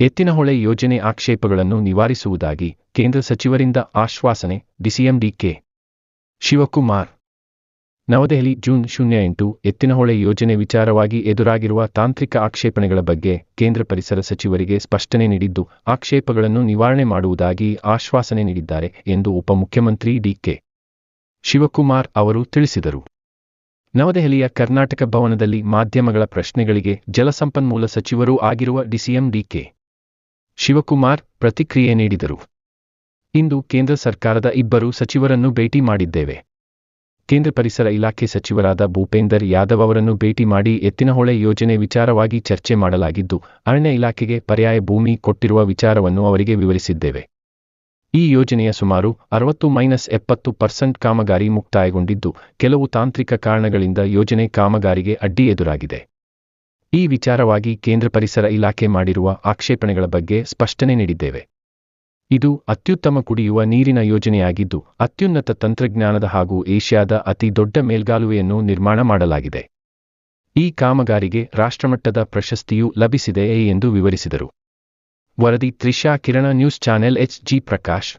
ಎತ್ತಿನಹೊಳೆ ಯೋಜನೆ ಆಕ್ಷೇಪಗಳನ್ನು ನಿವಾರಿಸುವುದಾಗಿ ಕೇಂದ್ರ ಸಚಿವರಿಂದ ಆಶ್ವಾಸನೆ DCM DK Shivakumar. New Delhi June ಶೂನ್ಯ ಎಂಟು ಎತ್ತಿನಹೊಳೆ ಯೋಜನೆ ವಿಚಾರವಾಗಿ ಎದುರಾಗಿರುವ ತಾಂತ್ರಿಕ ಆಕ್ಷೇಪಣೆಗಳ ಬಗ್ಗೆ ಕೇಂದ್ರ ಪರಿಸರ ಸಚಿವರಿಗೆ ಸ್ಪಷ್ಟನೆ ನೀಡಿದ್ದು, ಆಕ್ಷೇಪಗಳನ್ನು ನಿವಾರಣೆ ಮಾಡುವುದಾಗಿ ಆಶ್ವಾಸನೆ ನೀಡಿದ್ದಾರೆ ಎಂದು ಉಪಮುಖ್ಯಮಂತ್ರಿ ಡಿಕೆ ಶಿವಕುಮಾರ್ ಅವರು ತಿಳಿಸಿದರು. ನವದೆಹಲಿಯ ಕರ್ನಾಟಕ ಭವನದಲ್ಲಿ ಮಾಧ್ಯಮಗಳ ಪ್ರಶ್ನೆಗಳಿಗೆ ಜಲಸಂಪನ್ಮೂಲ ಸಚಿವರೂ ಆಗಿರುವ ಡಿಸಿಎಂ ಡಿಕೆ ಶಿವಕುಮಾರ್ ಪ್ರತಿಕ್ರಿಯೆ ನೀಡಿದರು. ಇಂದು ಕೇಂದ್ರ ಸರ್ಕಾರದ ಇಬ್ಬರು ಸಚಿವರನ್ನು ಭೇಟಿ ಮಾಡಿದ್ದೇವೆ. ಕೇಂದ್ರ ಪರಿಸರ ಇಲಾಖೆ ಸಚಿವರಾದ ಭೂಪೇಂದರ್ ಯಾದವ್ ಅವರನ್ನು ಭೇಟಿ ಮಾಡಿ ಎತ್ತಿನಹೊಳೆ ಯೋಜನೆ ವಿಚಾರವಾಗಿ ಚರ್ಚೆ ಮಾಡಲಾಗಿದ್ದು, ಅರಣ್ಯ ಇಲಾಖೆಗೆ ಪರ್ಯಾಯ ಭೂಮಿ ಕೊಟ್ಟಿರುವ ವಿಚಾರವನ್ನು ಅವರಿಗೆ ವಿವರಿಸಿದ್ದೇವೆ. ಈ ಯೋಜನೆಯ ಸುಮಾರು ಅರವತ್ತು ಮೈನಸ್ ಎಪ್ಪತ್ತು ಪರ್ಸೆಂಟ್ ಕಾಮಗಾರಿ ಮುಕ್ತಾಯಗೊಂಡಿದ್ದು, ಕೆಲವು ತಾಂತ್ರಿಕ ಕಾರಣಗಳಿಂದ ಯೋಜನೆ ಕಾಮಗಾರಿಗೆ ಅಡ್ಡಿ ಎದುರಾಗಿದೆ. ಈ ವಿಚಾರವಾಗಿ ಕೇಂದ್ರ ಪರಿಸರ ಇಲಾಖೆ ಮಾಡಿರುವ ಆಕ್ಷೇಪಣೆಗಳ ಬಗ್ಗೆ ಸ್ಪಷ್ಟನೆ ನೀಡಿದ್ದೇವೆ. ಇದು ಅತ್ಯುತ್ತಮ ಕುಡಿಯುವ ನೀರಿನ ಯೋಜನೆಯಾಗಿದ್ದು, ಅತ್ಯುನ್ನತ ತಂತ್ರಜ್ಞಾನದ ಹಾಗೂ ಏಷ್ಯಾದ ಅತಿ ದೊಡ್ಡ ಮೇಲ್ಗಾಲುವೆಯನ್ನು ನಿರ್ಮಾಣ ಮಾಡಲಾಗಿದೆ. ಈ ಕಾಮಗಾರಿಗೆ ರಾಷ್ಟ್ರಮಟ್ಟದ ಪ್ರಶಸ್ತಿಯೂ ಲಭಿಸಿದೆ ಎಂದು ವಿವರಿಸಿದರು. ವರದಿ Trisha Kirana news channel H G Prakash